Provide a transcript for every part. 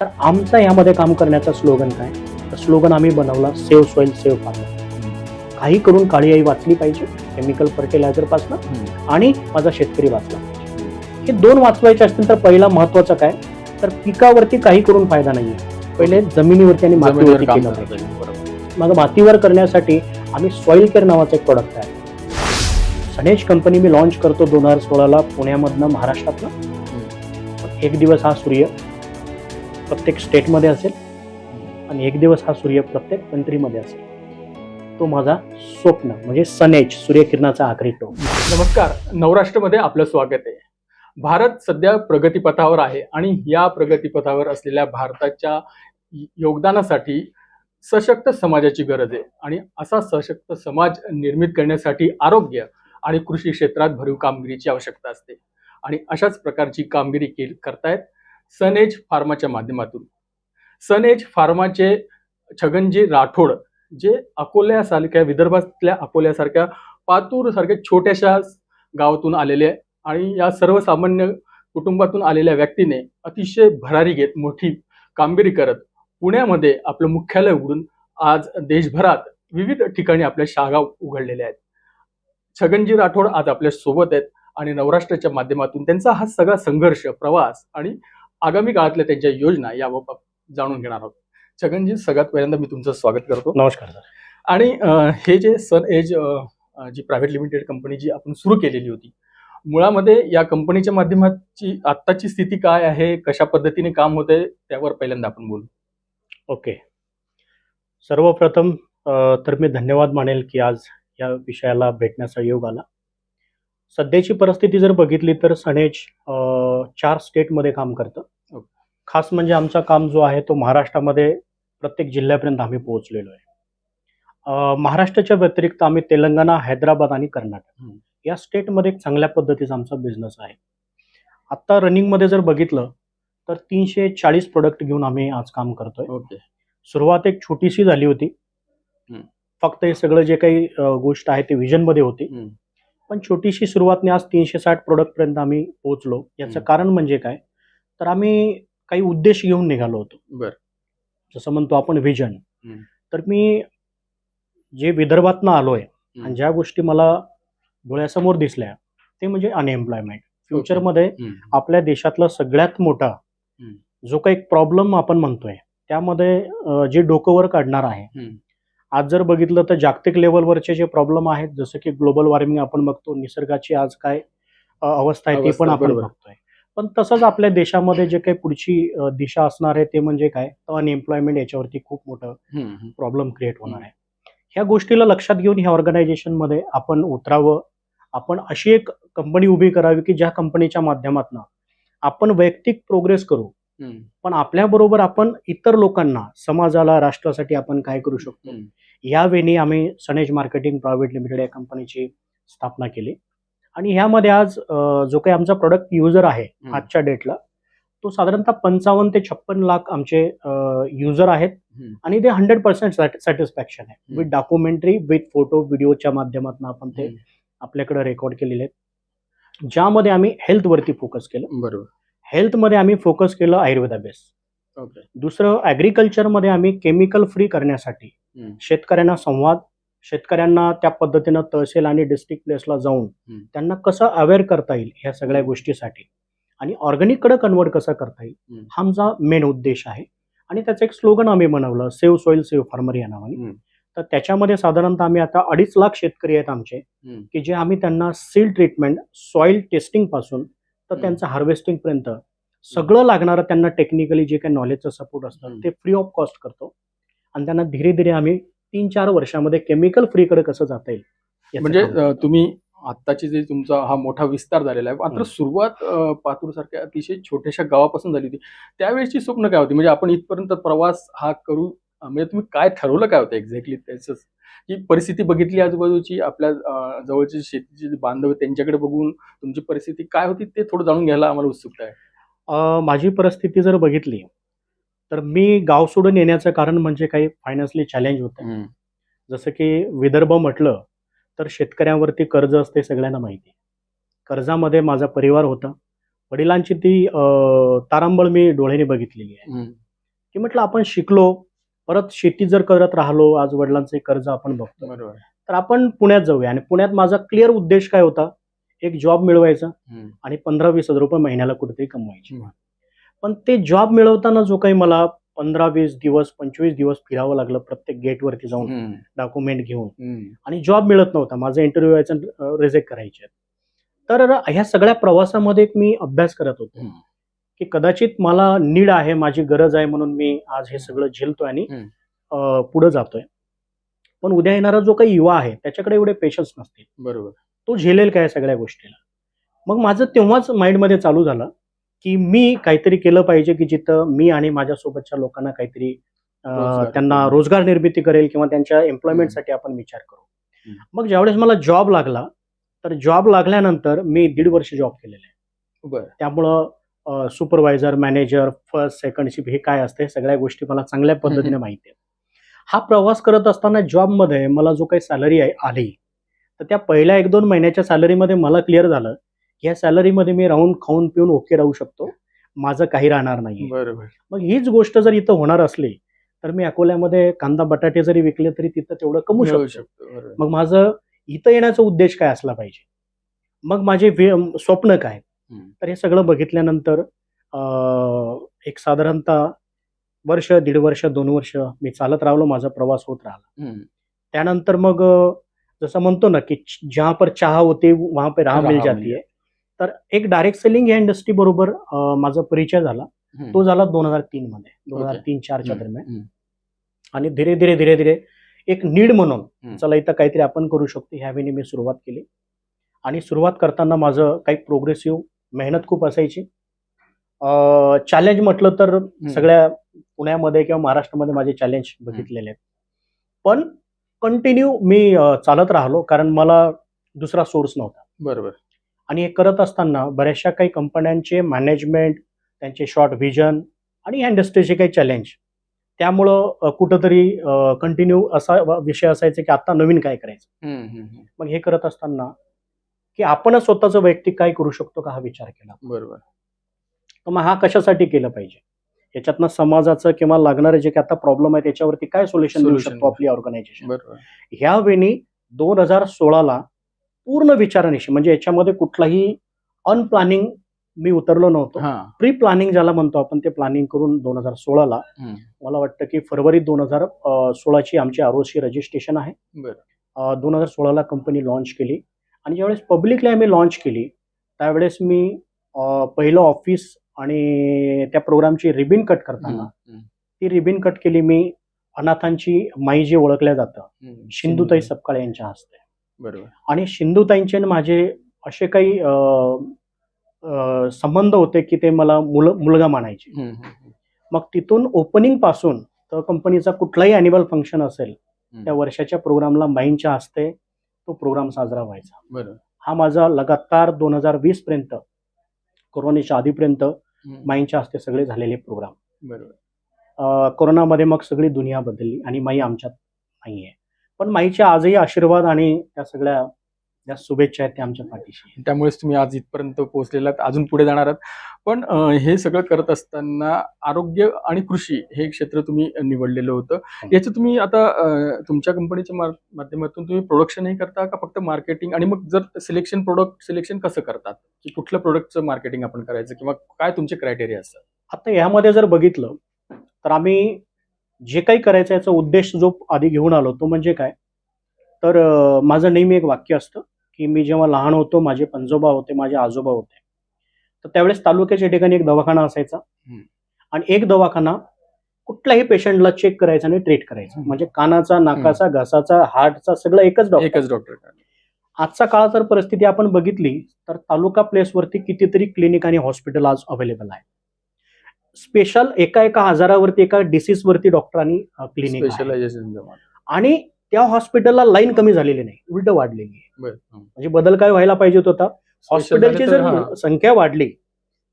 तर आमचा यामध्ये काम करण्याचा स्लोगन काय? तर स्लोगन आम्ही बनवला सेव्ह सॉइल सेव्ह फार्मर. काही करून काळी आई वाचली पाहिजे केमिकल फर्टिलायझरपासून आणि माझा शेतकरी वाचला. पाहिजे हे दोन वाचवायचे असतील तर पहिला महत्वाचं काय? तर पिकावरती काही करून फायदा नाहीये. पहिले जमिनीवरती आणि मातीवरती केलं पाहिजे. मग मातीवर करण्यासाठी आम्ही सॉइल केअर नावाचं एक प्रोडक्ट आहे सनेज कंपनी मी लॉन्च करतो दोन हजार सोळाला पुण्यामधनं महाराष्ट्रातनं. एक दिवस हा सूर्य. प्रत्येक स्टेटमध्ये असेल आणि एक दिवस हा सूर्य प्रत्येक कंट्रीमध्ये असेल. तो माझा स्वप्न म्हणजे सनेज सूर्यकिरणाचा आखरी टोक. नमस्कार. नवराष्ट्रमध्ये आपलं स्वागत आहे. भारत सध्या प्रगतीपथावर आहे आणि या प्रगतीपथावर असलेल्या भारताच्या योगदानासाठी सशक्त समाजाची गरज आहे. आणि असा सशक्त समाज निर्मित करण्यासाठी आरोग्य आणि कृषी क्षेत्रात भरीव कामगिरीची आवश्यकता असते. आणि अशाच प्रकारची कामगिरी केली करतायत. सनेज फार्माच्या माध्यमातून. सनेज फार्माचे छगनजी राठोड जे अकोल्यासारख्या विदर्भातल्या अकोल्यासारख्या पातूर सारख्या छोट्याशा गावातून आलेले आणि या सर्वसामान्य कुटुंबातून आलेल्या व्यक्तीने अतिशय भरारी घेत मोठी कामगिरी करत पुण्यामध्ये आपलं मुख्यालय उघडून आज देशभरात विविध ठिकाणी आपल्या शाखा उघडलेल्या आहेत. छगनजी राठोड आज आपल्यासोबत आहेत आणि नवराष्ट्राच्या माध्यमातून त्यांचा हा सगळा संघर्ष प्रवास आणि आगामी काळातल्या त्यांच्या योजना याबाबत जाणून घेणार आहोत. छगनजी सगळ्यात पहिल्यांदा मी तुमचं स्वागत करतो. नमस्कार सर. आणि हे जे सन एज जी प्रायव्हेट लिमिटेड कंपनी जी आपण सुरू केलेली होती मुळामध्ये या कंपनीच्या माध्यमाची आत्ताची स्थिती काय आहे? कशा पद्धतीने काम होते त्यावर पहिल्यांदा आपण बोलू. ओके. सर्वप्रथम तर मी धन्यवाद मानेल की आज या विषयाला भेटण्याचा योग आला. सध्याची परिस्थिती जर बघितली तर सनेज अ, चार स्टेटमध्ये काम करतं. खास म्हणजे आमचा काम जो आहे तो महाराष्ट्रामध्ये प्रत्येक जिल्ह्यापर्यंत आम्ही पोहोचलेलो आहे महाराष्ट्राच्या व्यतिरिक्त आम्ही तेलंगणा हैदराबाद आणि कर्नाटक. या स्टेटमध्ये एक चांगल्या पद्धतीचा आमचा बिझनेस आहे आत्ता रनिंगमध्ये जर बघितलं तर तीनशे चाळीस प्रोडक्ट घेऊन आम्ही आज काम करतोय ओके सुरुवात एक छोटीशी झाली होती. फक्त हे सगळं जे काही गोष्ट आहे ते विजनमध्ये होती. पण छोटीशी सुरुवातने आज तीनशे साठ प्रोडक्ट पर्यंत आम्ही पोहोचलो याचं. कारण म्हणजे काय तर आम्ही काही उद्देश घेऊन निघालो होतो बर जसं म्हणतो आपण विजन हम्म. तर मी जे विदर्भातनं आलोय आणि ज्या गोष्टी मला डोळ्यासमोर दिसल्या ते म्हणजे अनएम्प्लॉयमेंट फ्युचरमध्ये. आपल्या देशातला सगळ्यात मोठा. जो काही प्रॉब्लेम आपण म्हणतोय त्यामध्ये जे डोकं वर काढणार आहे. आज जर बघितलं तर जागतिक लेवलवरचे जे प्रॉब्लेम आहेत जसं की ग्लोबल वॉर्मिंग आपण बघतो निसर्गाची आज काय अवस्था आहे ती पण आपण. बघतोय पण तसंच आपल्या देशामध्ये जे काही पुढची दिशा असणार आहे ते म्हणजे काय तर अनएम्प्लॉयमेंट याच्यावरती खूप मोठं. प्रॉब्लेम क्रिएट होणार आहे ह्या गोष्टीला लक्षात घेऊन ह्या ऑर्गनायझेशनमध्ये आपण उतरावं आपण अशी एक कंपनी उभी करावी की ज्या कंपनीच्या माध्यमातून आपण वैयक्तिक प्रोग्रेस करू. पण आपल्याबरोबर आपण इतर लोकांना समाजाला राष्ट्रासाठी आपण काय करू शकतो हम्म. यावेळी आम्ही सनेज मार्केटिंग प्रायव्हेट लिमिटेड या कंपनीची स्थापना केली आणि ह्यामध्ये आज जो काही आमचा प्रोडक्ट युजर आहे. आजच्या डेटला तो साधारणतः पंचावन्न ते छप्पन लाख आमचे युजर आहेत. आणि ते हंड्रेड पर्सेंट सॅटिस्फॅक्शन आहे. विथ डॉक्युमेंटरी विथ फोटो व्हिडिओच्या माध्यमातून आपण ते. आपल्याकडे रेकॉर्ड केलेले आहेत ज्यामध्ये आम्ही हेल्थवरती फोकस केलं बरोबर हेल्थमध्ये आम्ही फोकस केलं आयुर्वेदा बेस ओके दुसरं ॲग्रिकल्चरमध्ये आम्ही केमिकल फ्री करण्यासाठी. शेतकऱ्यांना संवाद शेतकऱ्यांना त्या पद्धतीनं तहसील आणि डिस्ट्रिक्ट प्लेसला जाऊन. त्यांना कसं अवेअर करता येईल ह्या सगळ्या गोष्टीसाठी आणि ऑर्गॅनिककडे कन्वर्ट कसं करता येईल. हा आमचा मेन उद्देश आहे आणि त्याचं एक स्लोगन आम्ही बनवलं सेव्ह सॉईल सेव्ह फार्मर या नावाने. तर त्याच्यामध्ये साधारणतः आम्ही आता अडीच लाख शेतकरी आहेत आमचे. की जे आम्ही त्यांना सील ट्रीटमेंट सॉईल टेस्टिंगपासून तर. त्यांचं हार्वेस्टिंग पर्यंत सगळं लागणारं त्यांना टेक्निकली जे काही नॉलेजचं सपोर्ट असतं. ते फ्री ऑफ कॉस्ट करतो आणि त्यांना धीरे धीरे आम्ही तीन चार वर्षामध्ये केमिकल फ्रीकडे कसं जाता येईल म्हणजे तुम्ही आत्ताची जे तुमचा हा मोठा विस्तार झालेला आहे मात्र. सुरुवात पातूर सारख्या अतिशय छोट्याशा गावापासून झाली होती त्यावेळेची स्वप्न काय होती म्हणजे आपण इथपर्यंत प्रवास हा करू म्हणजे तुम्ही काय ठरवलं काय होतं एक्झॅक्टली त्याच की परिस्थिती बघितली आजूबाजूची आपल्या जवळची शेतीचे बांधव त्यांच्याकडे बघून तुमची परिस्थिती काय होती ते थोडं जाणून घ्यायला आम्हाला उत्सुकता आहे. माझी परिस्थिती जर बघितली तर मी गाव सोडून येण्याचं कारण म्हणजे काही फायनान्शियली चॅलेंज होतं. जसं की विदर्भ म्हटलं तर शेतकऱ्यांवरती कर्ज असते सगळ्यांना माहिती. कर्जामध्ये माझा परिवार होता. वडिलांची ती तारांबळ मी डोळ्याने बघितलेली आहे. की म्हटलं आपण शिकलो परत शेती जर करत राहिलो आज वडिलांचे कर्ज आपण बघतो बरोबर तर आपण पुण्यात जाऊया आणि पुण्यात माझा क्लिअर उद्देश काय होता एक जॉब मिळवायचा. आणि पंधरा वीस हजार रुपये महिन्याला कुठेतरी कमवायचे. पण ते जॉब मिळवताना जो काही मला पंधरा वीस दिवस पंचवीस दिवस फिरावं लागलं प्रत्येक गेटवरती जाऊन. डॉक्युमेंट घेऊन. आणि जॉब मिळत नव्हता माझा इंटरव्ह्यू व्हायचा रिजेक्ट करायचे तर ह्या सगळ्या प्रवासामध्ये मी अभ्यास करत होतो. की कदाचित मला नीड आहे माझी गरज आहे म्हणून मी आज हे सगळं झेलतोय आणि पुढे जातोय. पण उद्या येणारा जो काही युवा आहे त्याच्याकडे एवढे पेशन्स नसतील. बरोबर. तो झेलेल काय सगळ्या गोष्टीला? मग माझं तेव्हाच माइंडमध्ये चालू झालं की मी काहीतरी केलं पाहिजे की जिथं मी आणि माझ्यासोबतच्या लोकांना काहीतरी. त्यांना रोजगार निर्मिती करेल किंवा त्यांच्या एम्प्लॉयमेंटसाठी आपण विचार करू. मग ज्यावेळेस मला जॉब लागला तर जॉब लागल्यानंतर मी दीड वर्ष जॉब केलेले आहे. त्यामुळं supervisor manager first second shift हे काय असते सगळ्या गोष्टी मला चांगल्या पद्धतीने माहिती आहेत. हा प्रवास करत असताना जॉबमध्ये मला जो काही सॅलरी आहे आली. तर त्या पहिल्या एक दोन महिन्याच्या सॅलरीमध्ये मला क्लिअर झालं की या सॅलरीमध्ये मी राहून खाऊन पिऊन ओके राहू शकतो. माझं काही राहणार नाही बरोबर. मग हीच गोष्ट जर इथं होणार असली तर मी अकोल्यामध्ये कांदा बटाटे जरी विकले तरी तिथं तेवढं कमवू मिळवू शकतो. मग माझं इथं येण्याचा उद्देश काय असला पाहिजे? मग माझे स्वप्न काय. तर हे सगळं बघितल्यानंतर एक साधारणतः वर्ष दीड वर्ष दोन वर्ष मी चालत राहिलो माझा प्रवास होत राहिला. त्यानंतर मग जसं म्हणतो ना की जहाँ पर चाह होते वहां पे राह मिल जाती है तर एक डायरेक्ट सेलिंग या इंडस्ट्री बरोबर माझा परिचय झाला. तो झाला दोन हजार तीन मध्ये दोन हजार. तीन चारच्या. दरम्यान. आणि धीरे धीरे धीरे धीरे एक नीड म्हणून. चला इथं काहीतरी आपण करू शकतो ह्या वेळी मी सुरुवात केली आणि सुरुवात करताना माझं काही प्रोग्रेसिव्ह मेहनत खूप असायची. चॅलेंज म्हटलं तर सगळ्या पुण्यामध्ये किंवा महाराष्ट्रामध्ये माझे चॅलेंज बघितलेले आहेत. पण कंटिन्यू मी चालत राहिलो कारण मला दुसरा सोर्स नव्हता. बरोबर. आणि हे करत असताना बऱ्याचशा काही कंपन्यांचे मॅनेजमेंट त्यांचे शॉर्ट व्हिजन आणि या इंडस्ट्रीचे काही चॅलेंज त्यामुळं कुठंतरी कंटिन्यू असा विषय असायचा की आता नवीन काय करायचं. मग हे करत असताना की आपणच स्वतःचं वैयक्तिक काय करू शकतो का हा विचार केला बरोबर. तर मग हा कशासाठी केलं पाहिजे? याच्यातनं समाजाचं किंवा लागणारे जे काही आता प्रॉब्लेम आहे त्याच्यावरती काय सोल्युशन देऊ. शकतो आपली ऑर्गनायझेशन बरोबर. ह्या वेळी दोन हजार सोळाला पूर्ण विचारानिशी म्हणजे याच्यामध्ये कुठलाही अनप्लॅनिंग मी उतरलो नव्हतो. प्री प्लॅनिंग ज्याला म्हणतो आपण ते प्लॅनिंग करून दोन हजार सोळाला. मला वाटतं की फरवरी दोन हजार सोळाची आमची आरोसी रजिस्ट्रेशन आहे. दोन हजार सोळाला कंपनी लॉन्च केली. आणि ज्यावेळेस पब्लिकली आम्ही लॉन्च केली त्यावेळेस मी पहिलं ऑफिस आणि त्या प्रोग्रामची रिबिन कट करताना. ती रिबिन कट केली मी अनाथांची माई जे ओळखल्या जातं. शिंदुताई सपकाळे यांच्या हस्ते बरोबर आणि शिंदुताईंचे आणि माझे असे काही संबंध होते की ते मला मुल मुलगा मानायचे. मग तिथून ओपनिंगपासून तर कंपनीचा कुठलाही अॅन्युअल फंक्शन असेल. त्या वर्षाच्या प्रोग्रामला माईंच्या हस्ते तो प्रोग्राम साजरा व्हायचा. बरोबर हा माझा लगातार दोन हजार वीस पर्यंत कोरोनाच्या आधीपर्यंत. माईंच्या हस्ते सगळे झालेले प्रोग्राम बरोबर. कोरोनामध्ये मग सगळी दुनिया बदलली आणि माई आमच्यात नाहीये. पण माईचे आजही आशीर्वाद आणि त्या सगळ्या ज्या शुभेच्छा आहेत त्या आमच्या पाठीशी. त्यामुळेच तुम्ही आज इथपर्यंत पोहोचलेला अजून पुढे जाणार आहात. पण हे सगळं करत असताना आरोग्य आणि कृषी हे क्षेत्र तुम्ही निवडलेलं होतं. याचं तुम्ही आता तुमच्या कंपनीच्या माध्यमातून तुम्ही प्रोडक्शनही करता का फक्त मार्केटिंग आणि मग जर सिलेक्शन प्रोडक्ट सिलेक्शन कसं करतात? की कुठल्या प्रोडक्टचं मार्केटिंग आपण करायचं? किंवा काय तुमचे क्रायटेरिया असतात? आता यामध्ये जर बघितलं तर आम्ही जे काही करायचं याचा उद्देश जो आधी घेऊन आलो तो म्हणजे काय? तर माझं नेहमी एक वाक्य असतं की मी जेव्हा लहान होतो माझे पंजोबा होते माझे आजोबा होते. तर त्यावेळेस तालुक्याच्या ठिकाणी एक दवाखाना असायचा. आणि एक दवाखाना कुठल्याही पेशंटला चेक करायचा आणि ट्रीट करायचा. म्हणजे कानाचा नाकाचा घसाचा हार्टचा सगळं एकच डॉक्टर. एकच डॉक्टर आजचा काळ जर परिस्थिती आपण बघितली तर तालुका प्लेसवरती कितीतरी क्लिनिक आणि हॉस्पिटल आज अवेलेबल आहे स्पेशल एका एका आजारावरती एका डिसीज वरती डॉक्टरांनी क्लिनिक आणि त्या हॉस्पिटलला लाईन कमी झालेली नाही. उलट वाढलेली आहे. म्हणजे बदल काय व्हायला पाहिजे होता? हॉस्पिटलची. जर संख्या वाढली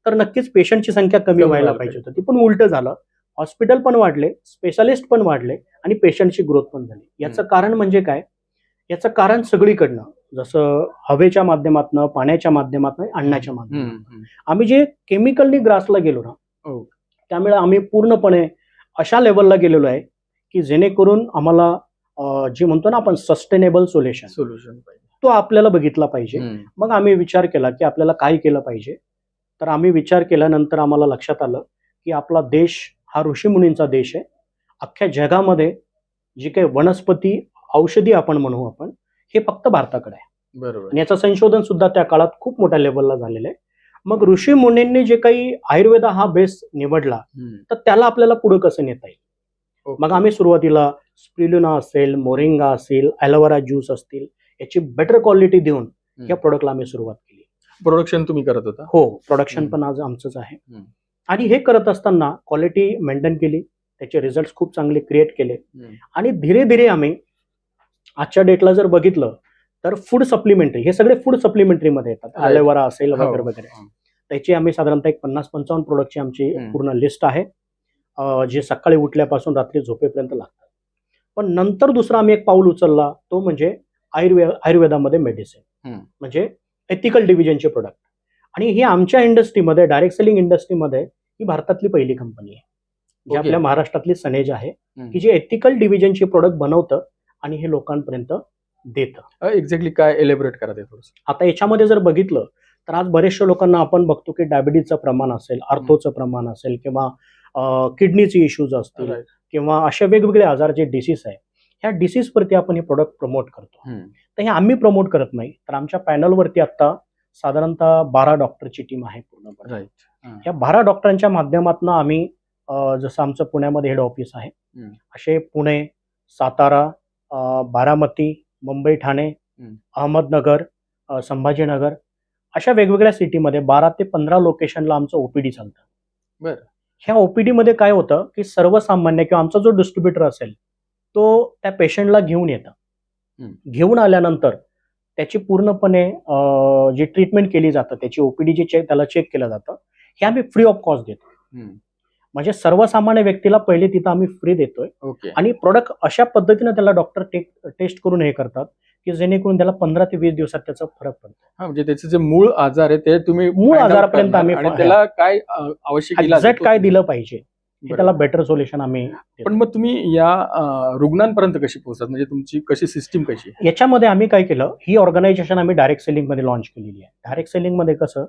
तर नक्कीच पेशंटची संख्या कमी व्हायला पाहिजे होती. ती पण उलट झालं. हॉस्पिटल पण वाढले स्पेशालिस्ट पण वाढले आणि पेशंटची ग्रोथ पण झाली. याचं कारण म्हणजे काय? याचं कारण सगळीकडनं जसं हवेच्या माध्यमातनं पाण्याच्या माध्यमातनं अन्नाच्या माध्यमातून. आम्ही जे केमिकलनी ग्रासला गेलो ना हो. त्यामुळे आम्ही पूर्णपणे अशा लेवलला गेलेलो आहे की जेणेकरून आम्हाला जे म्हणतो ना आपण सस्टेनेबल सोल्युशन सोल्युशन तो आपल्याला बघितला पाहिजे. मग आम्ही विचार केला की आपल्याला काय केलं पाहिजे? तर आम्ही विचार केल्यानंतर आम्हाला लक्षात आलं की आपला देश हा ऋषीमुनींचा देश आहे. अख्ख्या जगामध्ये जी काही वनस्पती औषधी आपण म्हणू आपण हे फक्त भारताकडे आहे. बरोबर. आणि याचं संशोधन सुद्धा त्या काळात खूप मोठ्या लेवलला झालेलं आहे. मग ऋषी मुनींनी जे काही आयुर्वेदा हा बेस निवडला. तर त्याला आपल्याला पुढे कसं नेता येईल. मग आम्ही सुरुवातीला स्प्रिलुना असेल मोरिंगा असेल ॲलोवेरा ज्यूस असतील याची बेटर क्वालिटी देऊन. या प्रोडक्टला आम्ही सुरुवात केली प्रोडक्शन तुम्ही करत होता हो प्रोडक्शन. पण आज आमचंच आहे. आणि हे करत असताना क्वालिटी मेंटेन केली त्याचे रिझल्ट खूप चांगले क्रिएट केले. आणि धीरे धीरे आम्ही आजच्या डेटला जर बघितलं तर फूड सप्लिमेंटरी हे सगळे फूड सप्लिमेंटरीमध्ये येतात Right. ॲलोवेरा असेल हो. वगैरे वगैरे हम्म. त्याची आम्ही साधारणतः एक पन्नास पंचावन्न प्रोडक्टची आमची. पूर्ण लिस्ट आहे जे सकाळी उठल्यापासून रात्री झोपेपर्यंत लागतात पण नंतर दुसरा आम्ही एक पाऊल उचलला तो म्हणजे आयुर्वे आयुर्वेदामध्ये मेडिसिन. म्हणजे एथिकल डिव्हिजनचे प्रोडक्ट आणि ही आमच्या इंडस्ट्रीमध्ये डायरेक्ट सेलिंग इंडस्ट्रीमध्ये ही भारतातली पहिली कंपनी आहे जी. आपल्या महाराष्ट्रातली सनेज आहे. की जे एथिकल डिव्हिजनचे प्रोडक्ट बनवतं आणि हे लोकांपर्यंत देतं एक्झॅक्टली काय एलेबरेट करा थोडस आता याच्यामध्ये जर बघितलं तर आज बरेचशा लोकांना आपण बघतो की डायबिटीजचं प्रमाण असेल आर्थोचं प्रमाण असेल किंवा किडनीचे इश्यूज असतील. किंवा असे वेगवेगळे आजार जे डिसीज आहे ह्या डिसीजवरती आपण हे प्रोडक्ट प्रमोट करतो तर हे आम्ही प्रमोट करत नाही तर आमच्या पॅनलवरती आता साधारणतः बारा डॉक्टरची टीम आहे पूर्णपणे या बारा डॉक्टरांच्या माध्यमातून आम्ही जसं आमचं पुण्यामध्ये हेड ऑफिस आहे. असे पुणे सातारा बारामती मुंबई ठाणे. अहमदनगर संभाजीनगर अशा वेगवेगळ्या सिटीमध्ये बारा ते पंधरा लोकेशनला आमचं ओपीडी चालतं बरं. ह्या ओपीडी मध्ये काय होतं की सर्वसामान्य किंवा आमचा जो डिस्ट्रीब्युटर असेल तो त्या पेशंटला घेऊन येतं. घेऊन आल्यानंतर त्याची पूर्णपणे जी ट्रीटमेंट केली जातं त्याची ओपीडी जे चेक त्याला चेक केलं जातं हे आम्ही फ्री ऑफ कॉस्ट देतो. म्हणजे सर्वसामान्य व्यक्तीला पहिले तिथं आम्ही फ्री देतोय. आणि प्रोडक्ट अशा पद्धतीने त्याला डॉक्टर टेस्ट करून हे करतात की जेणेकरून त्याला पंधरा ते वीस दिवसात त्याचा फरक पडतो हा म्हणजे त्याचे जे मूळ आजार आहे ते तुम्ही मूळ आजारापर्यंत आम्ही आणि त्याला काय आवश्यक एक्झॅक्ट काय दिलं पाहिजे. त्याला बेटर सोल्युशन आम्ही. पण मग तुम्ही या रुग्णांपर्यंत कशी पोहोचतात म्हणजे तुमची कशी सिस्टीम कशी? याच्यामध्ये आम्ही काय केलं ही ऑर्गनायझेशन आम्ही डायरेक्ट सेलिंगमध्ये लॉन्च केलेली आहे डायरेक्ट सेलिंगमध्ये कसं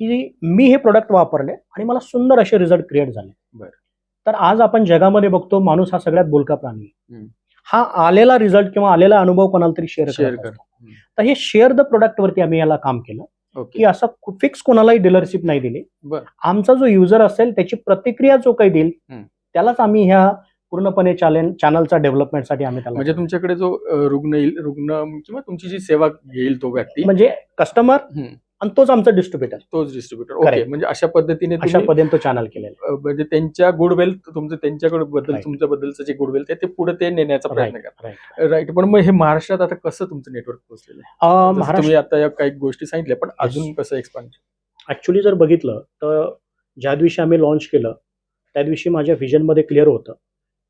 की मी हे प्रोडक्ट वापरले आणि मला सुंदर असे रिझल्ट क्रिएट झाले बरं. तर आज आपण जगामध्ये बघतो माणूस हा सगळ्यात बोलका प्राणी. हा आलेला रिझल्ट किंवा आलेला अनुभव कोणाला तरी शेअर शेअर. तर हे शेअर द प्रोडक्ट वरती आम्ही याला काम केलं की असं फिक्स कोणालाही डीलरशिप नाही दिली. आमचा जो युजर असेल त्याची प्रतिक्रिया जो काही देईल. त्यालाच आम्ही ह्या पूर्णपणे चॅलेंज चॅनलचा डेव्हलपमेंटसाठी आम्ही त्याला म्हणजे तुमच्याकडे जो रुग्ण येईल रुग्ण किंवा तुमची जी सेवा घेईल तो व्यक्ती म्हणजे कस्टमर. आणि तोच आमचा डिस्ट्रीब्युटर तोच डिस्ट्रीब्युटर ओके Correct. म्हणजे अशा पद्धतीने अशा तुम्ही पद्धतीने तो चॅनल केलेला अ, म्हणजे त्यांच्या गुडवेल तुमचं त्यांच्याकडे बद्दल Right. तुमच्याबद्दलचं जे गुडवेल ते ते पुढे ते नेण्याचा प्रयत्न करा राईट पण मग हे महाराष्ट्रात आता कसं तुमचं नेटवर्क पोहोचलेलं आहे? जसं तुम्ही आता या काही गोष्टी सांगितल्या पण अजून कसं एक्सपान्शन ऍक्च्युली जर बघितलं तर ज्या दिवशी आम्ही लॉन्च केलं त्या दिवशी माझ्या व्हिजनमध्ये क्लिअर होतं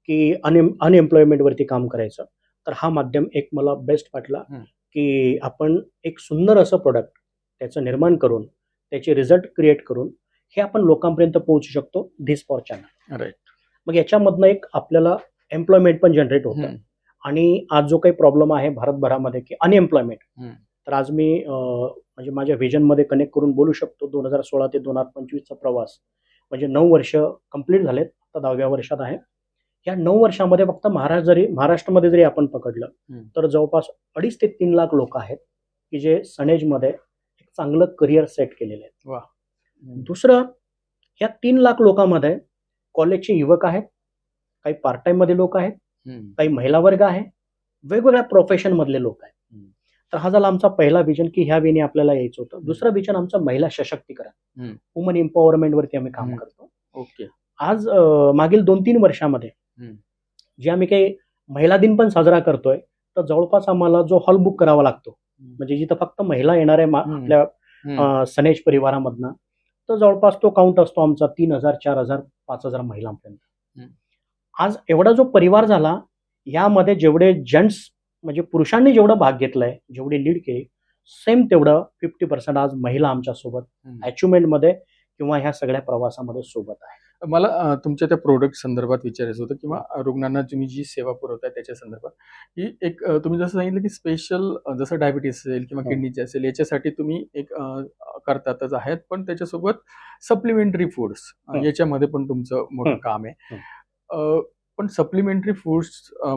की अनएम अनएम्प्लॉयमेंटवरती काम करायचं. तर हा माध्यम एक मला बेस्ट वाटला. की आपण एक सुंदर असं प्रोडक्ट त्याचं निर्माण करून त्याचे रिझल्ट क्रिएट करून हे आपण लोकांपर्यंत पोहोचू शकतो धिस फॉर चॅनल राईट मग याच्यामधनं एक आपल्याला एम्प्लॉयमेंट पण जनरेट होतं. आणि आज जो काही प्रॉब्लेम आहे भारतभरामध्ये की अनएम्प्लॉयमेंट. तर आज मी म्हणजे माझ्या व्हिजनमध्ये कनेक्ट करून बोलू शकतो दोन हजार सोळा ते दोन हजार पंचवीसचा प्रवास. म्हणजे नऊ वर्ष कंप्लीट झालेत आता दहाव्या वर्षात आहे. या नऊ वर्षामध्ये फक्त महाराष्ट्र जरी महाराष्ट्रामध्ये जरी आपण पकडलं. तर जवळपास अडीच ते तीन लाख लोक आहेत की जे सनेजमध्ये एक चांगलं करिअर सेट केलेलं आहे. दुसरं या तीन लाख लोकांमध्ये कॉलेजचे युवक आहेत काही पार्ट टाइममध्ये लोक आहेत काही महिला वर्ग आहे वेगवेगळ्या प्रोफेशन मधले लोक आहेत. तर हा झाला आमचा पहिला विजन की ह्या वेळी आपल्याला यायचं होतं. दुसरं विजन आमचं महिला सशक्तीकरण. वुमन एम्पॉवरमेंट वरती आम्ही काम. करतो. ओके. आज मागील दोन तीन वर्षामध्ये. जे आम्ही काही महिला दिन पण साजरा करतोय तर जवळपास आम्हाला जो हॉल बुक करावा लागतो म्हणजे जिथं फक्त महिला येणार आहे. आपल्या सनेज परिवारामधनं तर जवळपास तो काउंट असतो आमचा तीन हजार चार हजार पाच हजार महिलांपर्यंत. आज एवढा जो परिवार झाला यामध्ये जेवढे जेंट्स म्हणजे पुरुषांनी जेवढा भाग घेतलाय जेवढी लीड केली सेम तेवढं फिफ्टी पर्सेंट आज महिला आमच्यासोबत हम्म. अचिव्हमेंटमध्ये किंवा ह्या सगळ्या प्रवासामध्ये सोबत आहे मला तुमच्या त्या प्रोडक्ट संदर्भात विचारायचं होतं किंवा रुग्णांना तुम्ही जी सेवा पुरवताय त्याच्या संदर्भात की एक तुम्ही जसं सांगितलं की स्पेशल जसं डायबिटीस असेल किंवा हो. किडनीचे असेल याच्यासाठी तुम्ही एक करतातच आहेत पण त्याच्यासोबत सप्लिमेंटरी फूड्स हो. याच्यामध्ये पण तुमचं मोठं हं. काम आहे हं. पण सप्लिमेंटरी फूड्स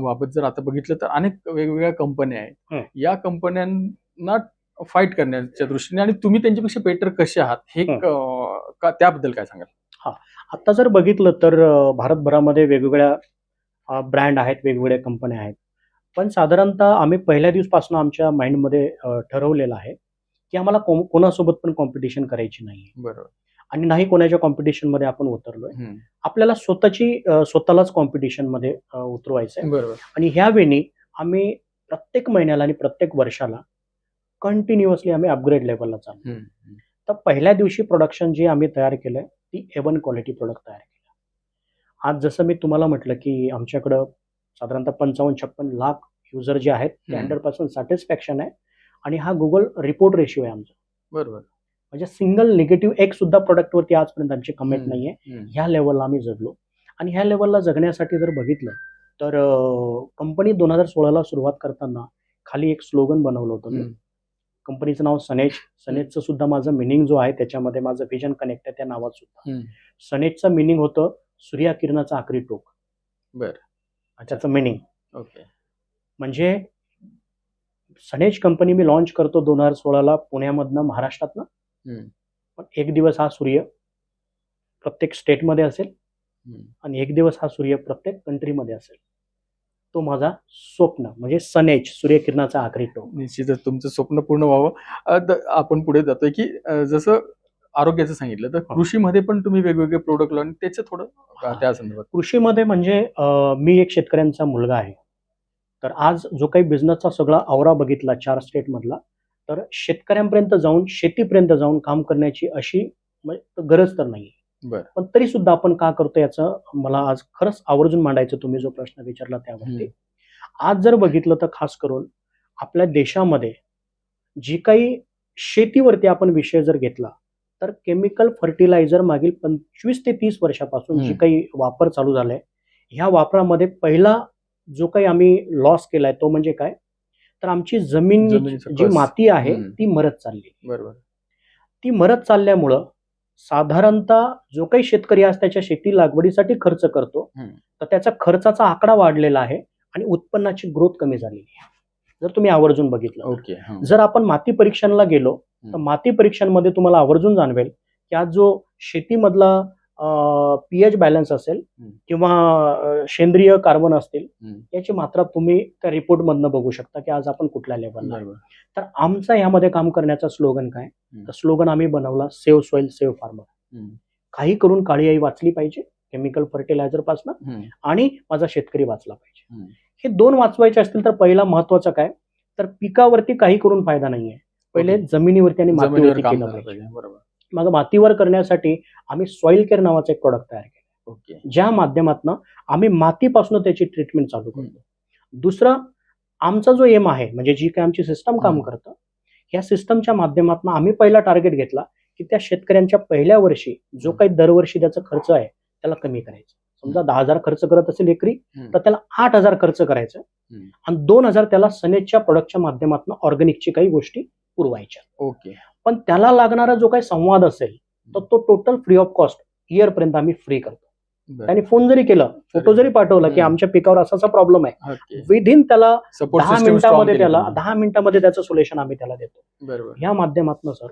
बाबत जर आता बघितलं तर अनेक वेगवेगळ्या कंपन्या आहेत हं. या कंपन्यांना फाईट करण्याच्या दृष्टीने आणि तुम्ही त्यांच्यापेक्षा बेटर कसे आहात हे हं. का त्याबद्दल काय सांगाल आता जर बघितलं तर भारतभरामध्ये वेगवेगळ्या ब्रँड आहेत वेगवेगळ्या कंपन्या आहेत. पण साधारणतः आम्ही पहिल्या दिवसपासून आमच्या माइंडमध्ये ठरवलेलं आहे की आम्हाला कोण- कोणासोबत पण कॉम्पिटिशन करायची नाही बरोबर. आणि नाही कोणाच्या कॉम्पिटिशनमध्ये आपण उतरलोय. हं. आपल्याला स्वतःची स्वतःलाच कॉम्पिटिशनमध्ये उतरवायचं आहे बरोबर. आणि ह्यावेळी आम्ही प्रत्येक महिन्याला आणि प्रत्येक वर्षाला कंटिन्युअसली आम्ही अपग्रेड लेवलला चाललो हं. हं. तर पहिल्या दिवशी प्रोडक्शन जी आम्ही तयार केलंय ती एवन क्वालिटी प्रोडक्ट तयार केलं आज जसं मी तुम्हाला म्हटलं की आमच्याकडं साधारणतः पंचावन्न छप्पन लाख युजर जे आहेत ते. हंड्रेड पर्सेंट सॅटिस्फॅक्शन आहे आणि हा गुगल रिपोर्ट रेशिओ आहे आमचा बरोबर म्हणजे सिंगल निगेटिव्ह एक सुद्धा प्रोडक्टवरती आजपर्यंत आमची कमेंट हम्म. नाहीये हं. ह्या लेवलला आम्ही जगलो आणि ह्या लेवलला जगण्यासाठी जर बघितलं तर कंपनी दोन हजार सोळाला सुरुवात करताना खाली एक स्लोगन बनवलं होतं. कंपनीचं नाव सनेज. सनेजचं सुद्धा माझं मिनिंग जो आहे त्याच्यामध्ये माझं व्हिजन कनेक्ट आहे त्या नावात सुद्धा. सनेजचं मिनिंग होतं सूर्यकिरणाचं आखरी टोक. बर. त्याचं मिनिंग ओके. म्हणजे सनेज कंपनी मी लॉन्च करतो दोन हजार सोळाला पुण्यामधनं महाराष्ट्रातनं. पण एक दिवस हा सूर्य प्रत्येक स्टेटमध्ये असेल. आणि एक दिवस हा सूर्य प्रत्येक कंट्रीमध्ये असेल. तो माझा स्वप्न म्हणजे सनेज सूर्यकिरणाचा आखरी टोक निश्चितच तुमचं स्वप्न पूर्ण व्हावं आपण पुढे जातोय की जसं आरोग्याचं सांगितलं तर हो. कृषीमध्ये पण तुम्ही वेगवेगळे प्रोडक्ट लावून त्याचं थोडं. त्या संदर्भात कृषीमध्ये म्हणजे मी एक शेतकऱ्यांचा मुलगा आहे तर आज जो काही बिझनेसचा सगळा आवरा बघितला चार स्टेटमधला तर शेतकऱ्यांपर्यंत जाऊन शेतीपर्यंत जाऊन काम करण्याची अशी म्हणजे गरज तर नाही. पण तरी सुद्धा आपण का करतो याचं मला आज खरंच आवर्जून मांडायचं तुम्ही जो प्रश्न विचारला त्यावरती. आज जर बघितलं तर खास करून आपल्या देशामध्ये जी काही शेतीवरती आपण विषय जर घेतला तर केमिकल फर्टिलायझर मागील पंचवीस ते तीस वर्षापासून जी. काही वापर चालू झालाय ह्या वापरामध्ये पहिला जो काही आम्ही लॉस केलाय तो म्हणजे काय? तर आमची जमीन जी. माती आहे. ती मरत चालली. बरोबर. ती मरत चालल्यामुळं साधारणतः जो काही शेतकरी आज त्याच्या शेती लागवडीसाठी खर्च करतो. तर त्याचा खर्चाचा आकडा वाढलेला आहे आणि उत्पन्नाची ग्रोथ कमी झालेली आहे जर तुम्ही आवर्जून बघितलं. ओके. जर आपण माती परीक्षणला गेलो तर. माती परीक्षणामध्ये तुम्हाला आवर्जून जाणवेल की आज जो शेतीमधला पीएच बॅलन्स असेल. किंवा सेंद्रिय कार्बन असतील. याची मात्रा तुम्ही त्या रिपोर्ट मधनं बघू शकता की आज आपण कुठल्या लेवलला तर आमचा यामध्ये काम करण्याचा स्लोगन काय. तर स्लोगन आम्ही बनवला सेव्ह सॉइल सेव्ह फार्मर. काही करून काळी आई वाचली पाहिजे केमिकल फर्टिलायझरपासून. आणि माझा शेतकरी वाचला पाहिजे. हे दोन वाचवायचे असतील तर पहिला महत्वाचं काय तर पिकावरती काही करून फायदा नाहीये पहिले. जमिनीवरती आणि मातीवरती केलं पाहिजे बरोबर मग मातीवर करण्यासाठी आम्ही सॉइल केअर नावाचं एक प्रोडक्ट तयार केलं. ओके. ज्या माध्यमातून आम्ही मातीपासून त्याची ट्रीटमेंट चालू करतो. दुसरं आमचा जो एम आहे म्हणजे जी काय आमची सिस्टम काम. करतं या सिस्टमच्या माध्यमातून आम्ही पहिला टार्गेट घेतला की त्या शेतकऱ्यांच्या पहिल्या वर्षी जो काही दरवर्षी त्याचा खर्च आहे त्याला कमी करायचा. समजा दहा हजार खर्च करत असेल एकरी. तर त्याला आठ हजार खर्च करायचं. आणि दोन हजार त्याला सनेजच्या प्रोडक्टच्या माध्यमातून ऑर्गॅनिकची काही गोष्टी पुरवायच्या. ओके. पण त्याला लागणारा जो काही संवाद असेल तर तो total free of cost year पर्यंत आम्ही फ्री करतो. त्याने फोन जरी केलं फोटो जरी पाठवला की. आमच्या पिकावर असाचा प्रॉब्लेम आहे. विदिन त्याला दहा मिनिटामध्ये त्याला दहा मिनिटामध्ये त्याचं सोल्युशन आम्ही त्याला देतो. ह्या माध्यमातून सर.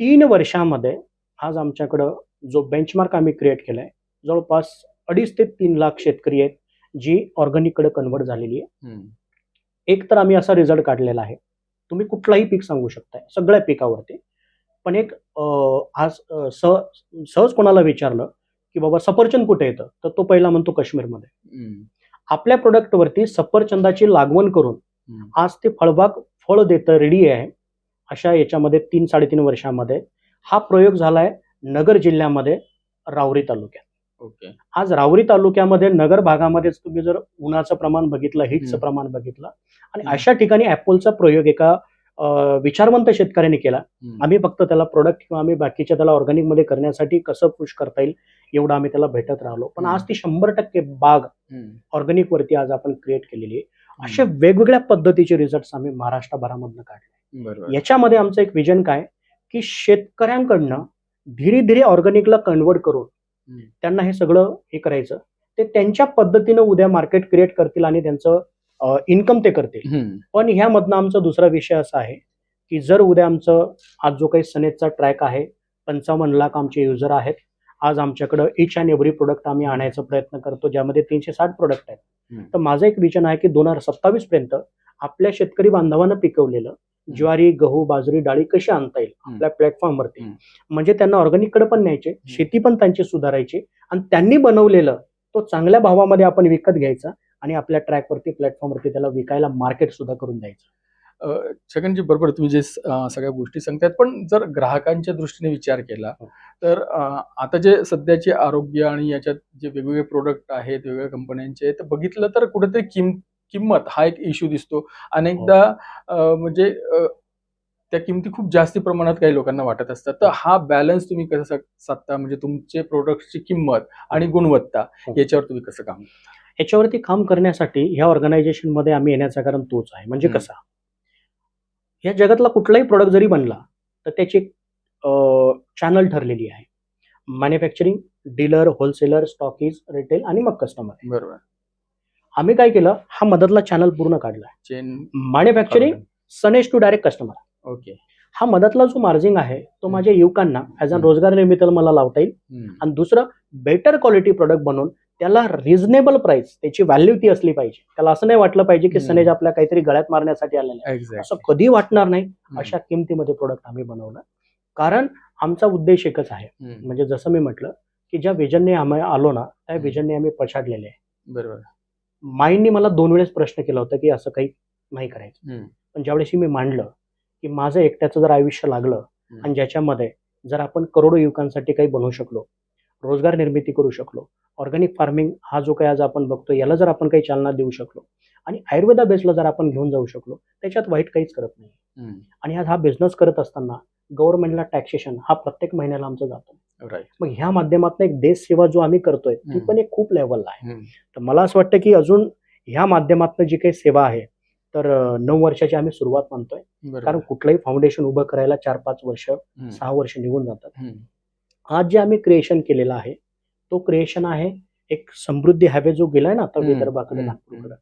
तीन वर्षामध्ये आज आमच्याकडं जो बेंचमार्क आम्ही क्रिएट केलाय जवळपास अडीच ते तीन लाख शेतकरी आहेत जी ऑर्गॅनिककडे कन्वर्ट झालेली आहे. एक तर आम्ही असा रिझल्ट काढलेला आहे. तुम्ही कुठलाही पीक सांगू शकताय सगळ्या पिकावरती पण एक आज अं, सह सहज कोणाला विचारलं की बाबा सफरचंद कुठे येतं तर तो पहिला म्हणतो काश्मीरमध्ये. आपल्या प्रोडक्टवरती सफरचंदाची लागवण करून. आज ते फळबाग फळ देतं रेडी आहे अशा याच्यामध्ये तीन साडेतीन वर्षामध्ये हा प्रयोग झालाय नगर जिल्ह्यामध्ये रावरी तालुक्यात आज रावरी तालुक्यामध्ये नगर भागामध्येच तुम्ही जर उन्हाचं प्रमाण बघितलं हिटचं. प्रमाण बघितलं आणि. अशा ठिकाणी ऍपलचा प्रयोग एका विचारवंत शेतकऱ्यांनी केला. आम्ही फक्त त्याला प्रोडक्ट किंवा आम्ही बाकीच्या त्याला ऑर्गॅनिकमध्ये करण्यासाठी कसं पुश करता येईल एवढं आम्ही त्याला भेटत राहिलो पण. आज ती शंभर टक्के बाग. ऑर्गॅनिक वरती आज आपण क्रिएट केलेली आहे असे वेगवेगळ्या पद्धतीचे रिझल्ट आम्ही महाराष्ट्रभरामधनं काढले याच्यामध्ये आमचं एक विजन काय की शेतकऱ्यांकडनं धीरे धीरे ऑर्गॅनिकला कन्वर्ट करून. त्यांना हे सगळं हे करायचं ते त्यांच्या पद्धतीनं उद्या मार्केट क्रिएट करतील आणि त्यांचं इन्कम ते करतील. पण ह्यामधनं आमचा दुसरा विषय असा आहे की जर उद्या आमचं आज जो काही सनेजचा ट्रॅक आहे पंचावन्न लाख आमचे युजर आहेत आज आमच्याकडं इच अँड एव्हरी प्रोडक्ट आम्ही आणायचा प्रयत्न करतो ज्यामध्ये तीनशे साठ प्रोडक्ट आहेत. तर माझं एक विजन आहे की दोन हजार सत्तावीस पर्यंत आपल्या शेतकरी बांधवांना पिकवलेलं ज्वारी गहू बाजरी डाळी कशी आणता येईल. आपल्या प्लॅटफॉर्मवरती. म्हणजे त्यांना ऑर्गॅनिककडे पण न्यायचे शेती पण त्यांची सुधारायची आणि त्यांनी बनवलेलं तो चांगल्या भावामध्ये आपण विकत घ्यायचा आणि आपल्या ट्रॅकवरती प्लॅटफॉर्मवरती त्याला विकायला मार्केट सुद्धा करून द्यायचं छगनजी बरोबर तुम्ही जे सगळ्या गोष्टी सांगतायत पण जर ग्राहकांच्या दृष्टीने विचार केला हो. तर आता जे सध्याचे आरोग्य आणि याच्यात जे वेगवेगळे प्रोडक्ट आहेत वेगवेगळ्या कंपन्यांचे तर बघितलं तर कुठेतरी किम किंमत हा एक इश्यू दिसतो. अनेकदा अ, म्हणजे त्या किमती खूप जास्ती प्रमाणात काही लोकांना वाटत असतात. तर हा. बॅलन्स तुम्ही कसं साधता? म्हणजे तुमचे प्रोडक्टची किंमत आणि गुणवत्ता हो. याच्यावर तुम्ही कसं काम याच्यावरती काम करण्यासाठी ह्या ऑर्गनायझेशनमध्ये आम्ही येण्याचं कारण तोच आहे. म्हणजे. कसा? या जगातला कुठलाही प्रोडक्ट जरी बनला तर त्याची एक चॅनल ठरलेली आहे. Manufacturing dealer wholesaler stockist retail आणि मग कस्टमर बरोबर. आम्ही काय केलं? हा मदतला चॅनल पूर्ण काढला. मॅन्युफॅक्चरिंग सनेज टू डायरेक्ट कस्टमर ओके हा मदतला जो मार्जिंग आहे तो. माझ्या युवकांना ॲज अ. रोजगार निर्मितीला मला लावता येईल. आणि दुसरं बेटर क्वालिटी प्रोडक्ट बनवून त्याला रिझनेबल प्राइस त्याची व्हॅल्यू ती असली पाहिजे. त्याला असं नाही वाटलं पाहिजे की. सनेज आपल्या काहीतरी गळ्यात मारण्यासाठी आलेलं आहे. असं कधी वाटणार नाही अशा किमतीमध्ये प्रोडक्ट आम्ही बनवलं. कारण आमचा उद्देश एकच आहे. म्हणजे जसं मी म्हटलं की ज्या विजनने आम्ही आलो ना त्या. विजनने आम्ही पछाडलेले आहे. बरोबर. माइंडने मला दोन वेळेस प्रश्न केला होता की असं काही नाही करायचं. पण ज्यावेळेस मी मांडलं की माझं एकट्याचं जर आयुष्य लागलं. आणि ज्याच्यामध्ये जर आपण करोडो युवकांसाठी काही बनवू शकलो रोजगार निर्मिती करू शकलो ऑर्गॅनिक फार्मिंग हा जो काही आज आपण बघतो याला जर आपण काही चालना देऊ शकलो आणि आयुर्वेदा बेसला जर आपण घेऊन जाऊ शकलो त्याच्यात वाईट काहीच करत नाही. आणि आज हा बिझनेस करत असताना गव्हर्नमेंटला टॅक्सेशन हा प्रत्येक महिन्याला आमचा जातो मग ह्या माध्यमातून एक देश सेवा जो आम्ही करतोय ती. पण एक खूप लेवलला आहे. तर मला असं वाटतं की अजून ह्या माध्यमातून जी काही सेवा आहे तर नऊ वर्षाची आम्ही सुरुवात मानतोय कारण कुठलंही फाउंडेशन उभं करायला चार पाच वर्ष. सहा वर्ष निघून जातात. आज जे आम्ही क्रिएशन केलेलं आहे तो क्रिएशन आहे एक समृद्धी हायवे जो गेलाय ना आता. विदर्भाकडे. नागपूरकडे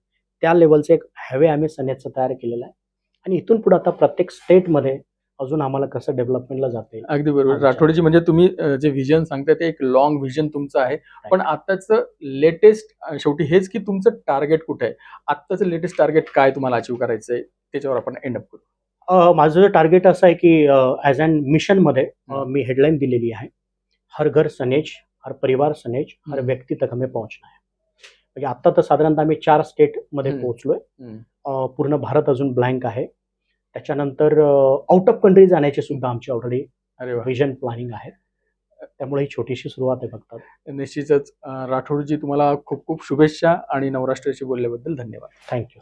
त्या लेवलचं एक हायवे आम्ही सनेजचं तयार केलेला आहे आणि इथून पुढे आता प्रत्येक स्टेटमध्ये अजून आम्हाला कसं डेव्हलपमेंटला जाते? अगदी बरोबर. राठोडजी म्हणजे तुम्ही जे व्हिजन सांगताय ते एक लॉंग व्हिजन तुमचं आहे. पण आताच लेटेस्ट शेवटी हेच की तुमचं टार्गेट कुठे आहे? आत्ताचं लेटेस्ट टार्गेट काय तुम्हाला अचीव्ह करायचंय? त्याच्यावर आपण एंड अप करू. माझं टार्गेट असं आहे की ॲज अन मिशनमध्ये. मी हेडलाईन दिलेली आहे. हर घर सनेज हर परिवार सनेज हर. व्यक्ती तक हमें पोहोचना है. म्हणजे आता तर साधारणतः आम्ही चार स्टेटमध्ये. पोहोचलोय. पूर्ण भारत अजून ब्लँक आहे. त्याच्यानंतर आउट ऑफ कंट्री जाण्याची सुद्धा आमची ऑलरेडी अरे वा. विजन प्लॅनिंग आहे. त्यामुळे ही छोटीशी सुरुवात आहे फक्त. निश्चितच अ, राठोडजी तुम्हाला खूप खूप शुभेच्छा आणि नवराष्ट्राशी बोलल्याबद्दल धन्यवाद. थँक्यू